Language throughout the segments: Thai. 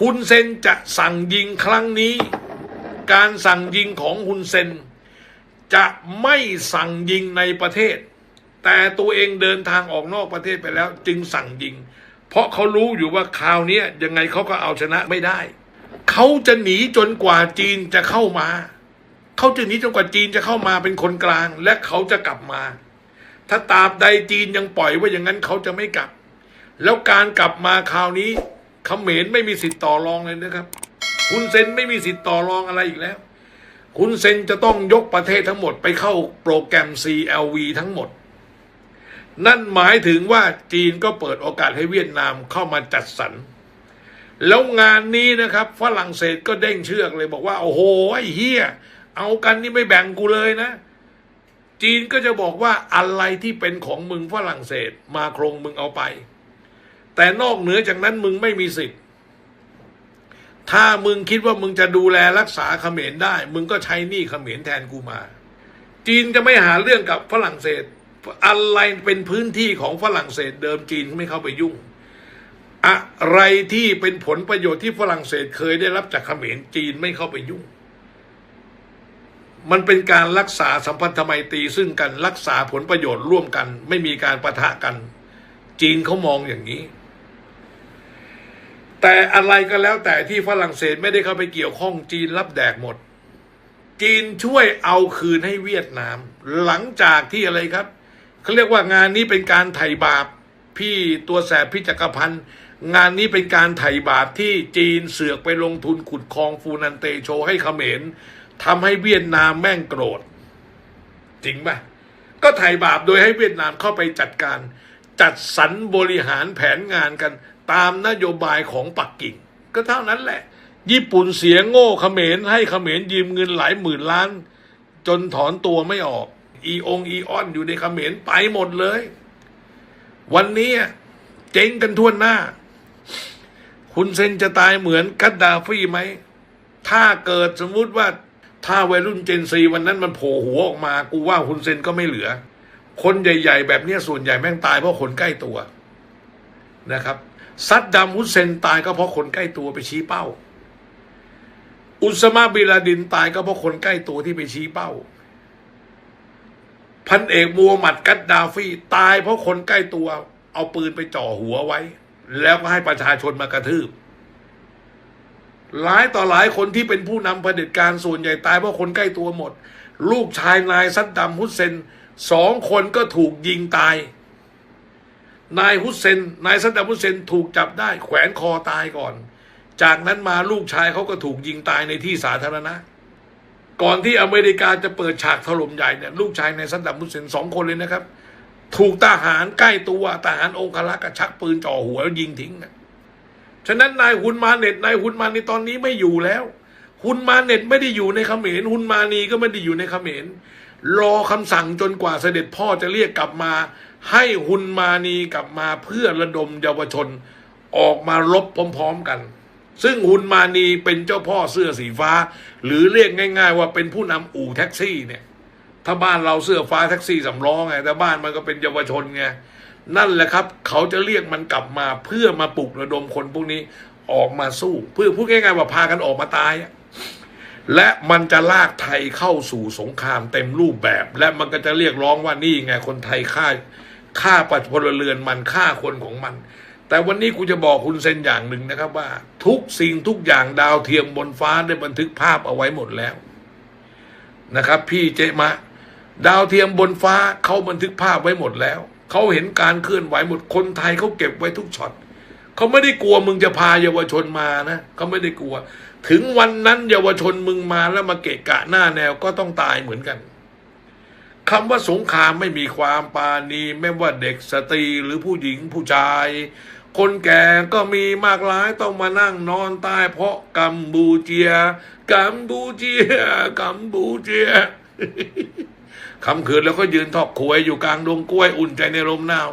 ฮุนเซนจะสั่งยิงครั้งนี้ การสั่งยิงของฮุนเซน จะไม่สั่งยิงในประเทศ แต่ตัวเองเดินทางออกนอกประเทศไปแล้ว จึงสั่งยิง เพราะเขารู้อยู่ว่าคราวนี้ยังไงเขาก็เอาชนะไม่ได้ เขาจะหนีจนกว่าจีนจะเข้ามา เขาจะหนีจนกว่าจีนจะเข้ามาเป็นคนกลาง และเขาจะกลับมา ถ้าตราบใดจีนยังปล่อยว่าอย่างนั้นเขาจะไม่กลับ แล้วการกลับมาคราวนี้ ขมรไม่มีสิทธิ์ต่อรองเลยนะครับ คุณเซนไม่มีสิทธิ์ต่อรองอะไรอีกแล้ว คุณเซนจะต้องยกประเทศทั้งหมดไปเข้าโปรแกรม CLV ทั้งหมด นั่นหมายถึงว่าจีนก็เปิดโอกาสให้เวียดนามเข้ามาจัดสรร แล้วงานนี้นะครับฝรั่งเศสก็เด้งเชือกเลยบอกว่า โอ้โหไอ้เฮียเอากันนี่ไม่แบ่งกูเลยนะ จีนก็จะบอกว่าอะไรที่เป็นของมึงฝรั่งเศสมาโครงมึงเอาไป แต่นอกเหนือจากนั้นมึงไม่มีสิทธิ์ ถ้ามึงคิดว่ามึงจะดูแลรักษาเขมรได้ มึงก็ใช้หนี้เขมรแทนกูมา จีนจะไม่หาเรื่องกับฝรั่งเศส อะไรเป็นพื้นที่ของฝรั่งเศสเดิมจีนไม่เข้าไปยุ่ง อะไรที่เป็นผลประโยชน์ที่ฝรั่งเศสเคยได้รับจากเขมรจีนไม่เข้าไปยุ่งมันเป็นการรักษาสัมพันธไมตรีซึ่งกันรักษาผลประโยชน์ร่วมกัน ไม่มีการประทะกัน จีนเขามองอย่างนี้ แต่อะไรก็แล้วแต่ที่ฝรั่งเศสไม่ได้เข้าไปเกี่ยวข้องจีนรับแดกหมด จีนช่วยเอาคืนให้เวียดนาม หลังจากที่อะไรครับเขาเรียกว่างานนี้เป็นการไถ่บาป พี่ตัวแสบพี่จักรพันธ์งานนี้เป็นการไถ่บาปที่จีนเสือกไปลงทุนขุดคลองฟูนันเตโชให้เขมรทำให้เวียดนามแม่งโกรธ จริงปะก็ไถ่บาปโดยให้เวียดนามเข้าไปจัดการ จัดสรรบริหารแผนงานกัน ตามนโยบายของปักกิ่ง ก็เท่านั้นแหละ ญี่ปุ่นเสียโง่เขมรให้เขมรยืมเงินหลายหมื่นล้าน จนถอนตัวไม่ออก อีองอีออนอยู่ในเขมรไปหมดเลย วันนี้เจ๊งกันทั่วหน้า คุณเซนจะตายเหมือนกัดดาฟี่ไหม ถ้าเกิดสมมุติว่าถ้าวัยรุ่นเจนซีวันนั้นมันโผล่หัวออกมา กูว่าคุณเซนก็ไม่เหลือ คนใหญ่ ๆ แบบนี้ส่วนใหญ่แม่งตายเพราะคนใกล้ตัวนะครับ ซัดดัมฮุสเซนตายก็เพราะคนใกล้ตัวไปชี้เป้า อุสมาบิลาดินตายก็เพราะคนใกล้ตัวที่ไปชี้เป้า พันเอกมูฮัมหมัดกัดดาฟีตายเพราะคนใกล้ตัว เอาปืนไปจ่อหัวไว้ แล้วก็ให้ประชาชนมากระทืบ หลายต่อหลายคนที่เป็นผู้นำเผด็จการส่วนใหญ่ตายเพราะคนใกล้ตัวหมด ลูกชายนายซัดดัมฮุสเซนสองคนก็ถูกยิงตาย นายฮุสเซน นายซัดดัมฮุสเซนถูกจับได้ แขวนคอตายก่อน จากนั้นมาลูกชายเขาก็ถูกยิงตายในที่สาธารณะ ก่อนที่อเมริกาจะเปิดฉากถล่มใหญ่เนี่ยลูกชายนายซัดดัมฮุสเซนสองคนเลยนะครับ ถูกทหารใกล้ตัวทหารองครักษ์อะชักปืนจ่อหัวแล้วยิงทิ้งนะฉะนั้นนายฮุนมาเน็ตนายฮุนมาในตอนนี้ไม่อยู่แล้วฮุนมาเน็ตไม่ได้อยู่ในเขมรฮุนมานีก็ไม่ได้อยู่ในเขมร รอคำสั่งจนกว่าเสด็จพ่อจะเรียกกลับมา ให้ฮุนมานีกลับมาเพื่อระดมเยาวชน ออกมารบพร้อมๆกัน ซึ่งฮุนมานีเป็นเจ้าพ่อเสื้อสีฟ้า หรือเรียกง่าย ๆ ว่าเป็นผู้นำอู่แท็กซี่เนี่ย ถ้าบ้านเราเสื้อฟ้าแท็กซี่สำล้อไงแต่บ้านมันก็เป็นเยาวชนไงนั่นแหละครับ เขาจะเรียกมันกลับมาเพื่อมาปลุกระดมคนพวกนี้ออกมาสู้ เพื่อพูดง่ายๆว่าพากันออกมาตายอะ และมันจะลากไทยเข้าสู่สงครามเต็มรูปแบบ และมันก็จะเรียกร้องว่านี่ไงคนไทยฆ่าฆ่าปัจพลเรือนมันฆ่าคนของมัน แต่วันนี้กูจะบอกคุณเซนอย่างหนึ่งนะครับว่า ทุกสิ่งทุกอย่างดาวเทียมบนฟ้าได้บันทึกภาพเอาไว้หมดแล้วนะครับ พี่เจมะ ดาวเทียมบนฟ้าเขาบันทึกภาพไว้หมดแล้วเขาเห็นการเคลื่อนไหวหมดคนไทยเขาเก็บไว้ทุกช็อตเขาไม่ได้กลัวมึงจะพาเยาวชนมานะเขาไม่ได้กลัว ถึงวันนั้นเยาวชนมึงมาแล้วมาเกะกะหน้าแนวก็ต้องตายเหมือนกันคำว่าสงครามไม่มีความปาณีไม่ว่าเด็กสตรีหรือผู้หญิงผู้ชาย คนแก่ก็มีมากหลายต้องมานั่งนอนตายเพราะกัมบูเจีย กัมบูเจีย กัมบูเจียคำคืนแล้วก็ยืนทอกขวยอยู่กลางดงกล้วยอุ่นใจในลมหนาว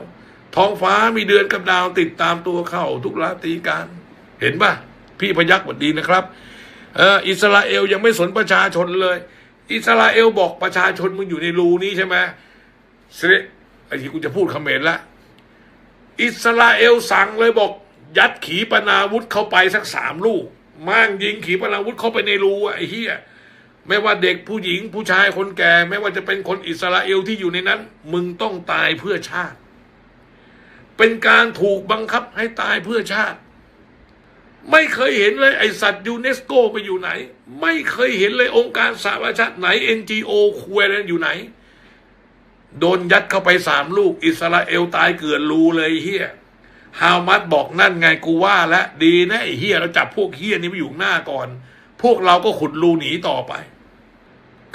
ท้องฟ้ามีเดือนกับดาวติดตามตัวเข้าทุกราตรีการ เห็นปะ พี่พยักหวัดดีนะครับเอออิสราเอลยังไม่สนประชาชนเลย อิสราเอลบอกประชาชนมึงอยู่ในรูนี้ใช่ไหมเสด็จไอ้ที่กูจะพูดคำเขมรละอิสราเอลสั่งเลยบอก ยัดขีปนาวุธเข้าไปสักสามลูกมั่งยิงขีปนาวุธเข้าไปในรูไอ้เหี้ยไม่ว่าเด็กผู้หญิงผู้ชายคนแก่ ไม่ว่าจะเป็นคนอิสราเอลที่อยู่ในนั้น มึงต้องตายเพื่อชาติ เป็นการถูกบังคับให้ตายเพื่อชาติ ไม่เคยเห็นเลยไอสัตว์ยูเนสโกไปอยู่ไหน ไม่เคยเห็นเลยองค์การสหประชาชาติไหน NGO คุยอะไรอยู่ไหน โดนยัดเข้าไปสามลูก อิสราเอลตายเกือนรูเลยเฮียฮามัดบอกนั่นไงกูว่าแล้วดีนะไอเฮียเราจับพวกเฮียนี้ไปอยู่หน้าก่อน พวกเราก็ขุดรูหนีต่อไป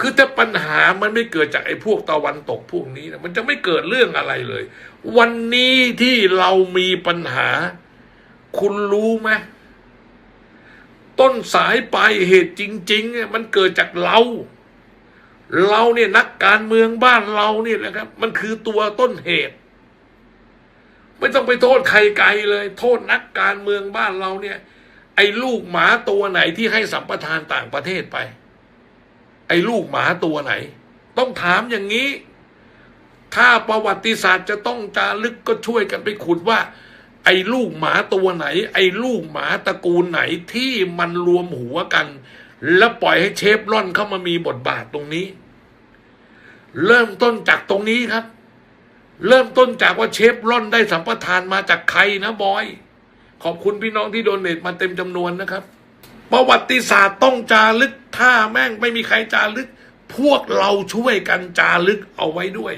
คือถ้าปัญหามันไม่เกิดจากไอ้พวกตะวันตกพวกนี้นะมันจะไม่เกิดเรื่องอะไรเลย วันนี้ที่เรามีปัญหา คุณรู้ไหม ต้นสายปลายเหตุจริงๆเนี่ยมันเกิดจากเรา เราเนี่ยนักการเมืองบ้านเราเนี่ยนะครับ มันคือตัวต้นเหตุ ไม่ต้องไปโทษใครไกลเลย โทษนักการเมืองบ้านเราเนี่ย ไอ้ลูกหมาตัวไหนที่ให้สัมปทานต่างประเทศไป ไอ้ลูกหมาตัวไหน ต้องถามอย่างนี้ ถ้าประวัติศาสตร์จะต้องจารึกก็ช่วยกันไปขุดว่า ไอ้ลูกหมาตัวไหน ไอ้ลูกหมาตระกูลไหนที่มันรวมหัวกัน แล้วปล่อยให้เชฟร่อนเข้ามามีบทบาทตรงนี้ เริ่มต้นจากตรงนี้ครับ เริ่มต้นจากว่าเชฟร่อนได้สัมปทานมาจากใครนะบอย ขอบคุณพี่น้องที่โดนเนทมาเต็มจำนวนนะครับ ประวัติศาสตร์ต้องจารึกถ้าแม่งไม่มีใครจารึก พวกเราช่วยกันจารึกเอาไว้ด้วย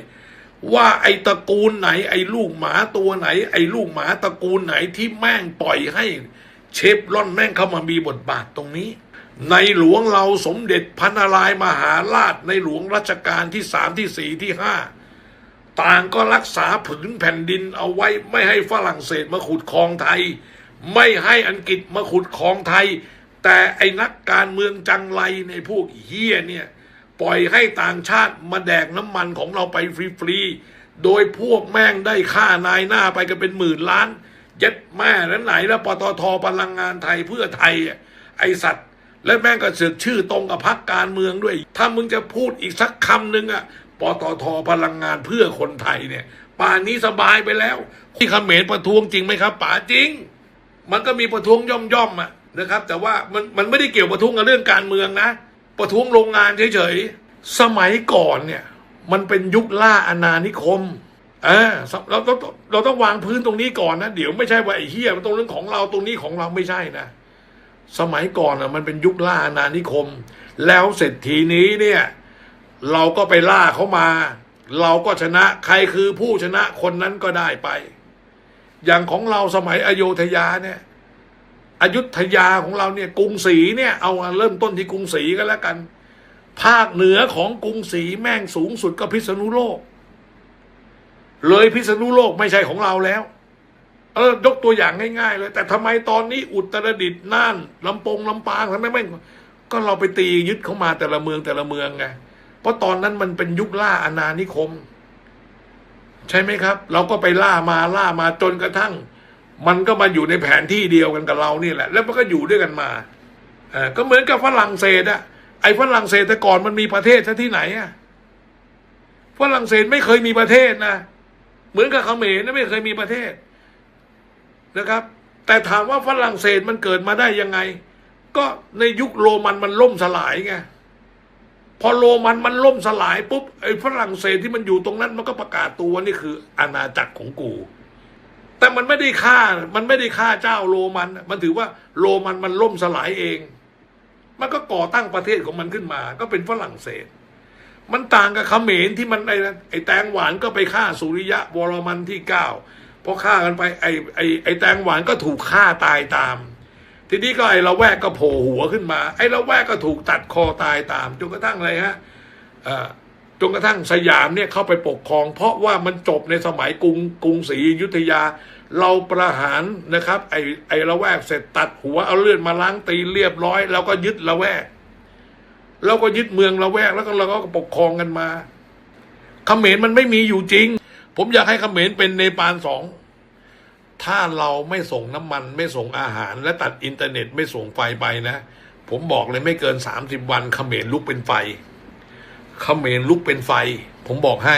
ว่าไอ้ตระกูลไหน ไอ้ลูกหมาตัวไหน ไอ้ลูกหมาตระกูลไหนที่แม่งปล่อยให้ เชฟร่อนแม่งเข้ามามีบทบาทตรงนี้ ในหลวงเราสมเด็จพระนารายมหาราชในหลวงรัชกาลที่สามที่สี่ที่ห้าต่างก็รักษาผืนแผ่นดินเอาไว้ไม่ให้ฝรั่งเศสมาขุดครองไทย ไม่ให้อังกฤษมาขุดครองไทย แต่ไอ้นักการเมืองจังไรในพวกเฮียเนี่ย ปล่อยให้ต่างชาติมาแดกน้ำมันของเราไปฟรีๆ โดยพวกแม่งได้ค่านายหน้าไปกันเป็นหมื่นล้าน เย็ดแม่แล้วไหนแล้วปตทพลังงานไทยเพื่อไทยอะไอสัตว์ และแม่งก็เสือกชื่อตรงกับพรรคการเมืองด้วย ถ้ามึงจะพูดอีกสักคำหนึ่งอะปตทพลังงานเพื่อคนไทยเนี่ย ป่านนี้สบายไปแล้ว ที่ขเขมรประท้วงจริงไหมครับป่าจริง มันก็มีประท้วงย่อมย่อมๆอะนะครับ แต่ว่ามันมันไม่ได้เกี่ยวประท้วงกับเรื่องการเมืองนะ ประท้วงโรงงานเฉยๆ สมัยก่อนเนี่ย มันเป็นยุคล่าอาณานิคมเออเราต้องเราต้องวางพื้นตรงนี้ก่อนนะ เดี๋ยวไม่ใช่ว่าไอ้เฮียมันตรงเรื่องของเราตรงนี้ของเราไม่ใช่นะ สมัยก่อนอะมันเป็นยุคล่าอาณานิคม แล้วเสร็จทีนี้เนี่ย เราก็ไปล่าเขามา เราก็ชนะใครคือผู้ชนะคนนั้นก็ได้ไป อย่างของเราสมัยอโยธยาเนี่ย อยุธยาของเราเนี่ยกรุงศรีเนี่ยเอาเริ่มต้นที่กรุงศรีกันแล้วกัน ภาคเหนือของกรุงศรีแม่งสูงสุดก็พิษณุโลก เลยพิษณุโลกไม่ใช่ของเราแล้ว เออยกตัวอย่างง่ายๆเลย แต่ทำไมตอนนี้อุตรดิตถ์น่านลำปงลำปางทำไมไม่ก็เราไปตียึดเขามาแต่ละเมืองแต่ละเมืองไงเพราะตอนนั้นมันเป็นยุคล่าอาณานิคม ใช่ไหมครับ เราก็ไปล่ามาล่ามาจนกระทั่ง มันก็มาอยู่ในแผนที่เดียวกันกับเรานี่แหละ แล้วมันก็อยู่ด้วยกันมาเออก็เหมือนกับฝรั่งเศสอะไอ้ฝรั่งเศสแต่ก่อนมันมีประเทศที่ไหนอะฝรั่งเศสไม่เคยมีประเทศนะเหมือนกับเขมรนะไม่เคยมีประเทศนะครับ แต่ถามว่าฝรั่งเศสมันเกิดมาได้ยังไง ก็ในยุคโรมันมันล่มสลายไงพอโรมันมันล่มสลายปุ๊บไอ้ฝรั่งเศสที่มันอยู่ตรงนั้นมันก็ประกาศตัวนี่คืออาณาจักรของกู แต่มันไม่ได้ฆ่า มันไม่ได้ฆ่าเจ้าโรมัน มันถือว่าโรมันมันล่มสลายเอง มันก็ก่อตั้งประเทศของมันขึ้นมา ก็เป็นฝรั่งเศส มันต่างกับเขมรที่มันไอ้ไอ้แตงหวานก็ไปฆ่าสุริยะวรมันที่เก้าพอฆ่ากันไปไอ้ไอ้ไอ้แตงหวานก็ถูกฆ่าตายตาม ทีนี้ก็ไอ้ละแวกก็โผล่หัวขึ้นมา ไอ้ละแวกก็ถูกตัดคอตายตามจนกระทั่งอะไรฮะอ่อ จนกระทั่งสยามเนี่ยเข้าไปปกครอง เพราะว่ามันจบในสมัยกรุงกรุงศรีอยุธยา เราประหารนะครับ ไอ้ไอ้ละแวกเสร็จตัดหัวเอาเลือดมาล้างตีเรียบร้อย แล้วก็ยึดละแวก แล้วก็ยึดเมืองละแวกแล้วก็เราก็ปกครองกันมาเขมรมันไม่มีอยู่จริง ผมอยากให้เขมรเป็นเนปาลสองถ้าเราไม่ส่งน้ำมันไม่ส่งอาหาร และตัดอินเทอร์เน็ตไม่ส่งไฟไปนะ ผมบอกเลยไม่เกินสามสิบวันเขมรลุกเป็นไฟ เขมรลุกเป็นไฟ ผมบอกให้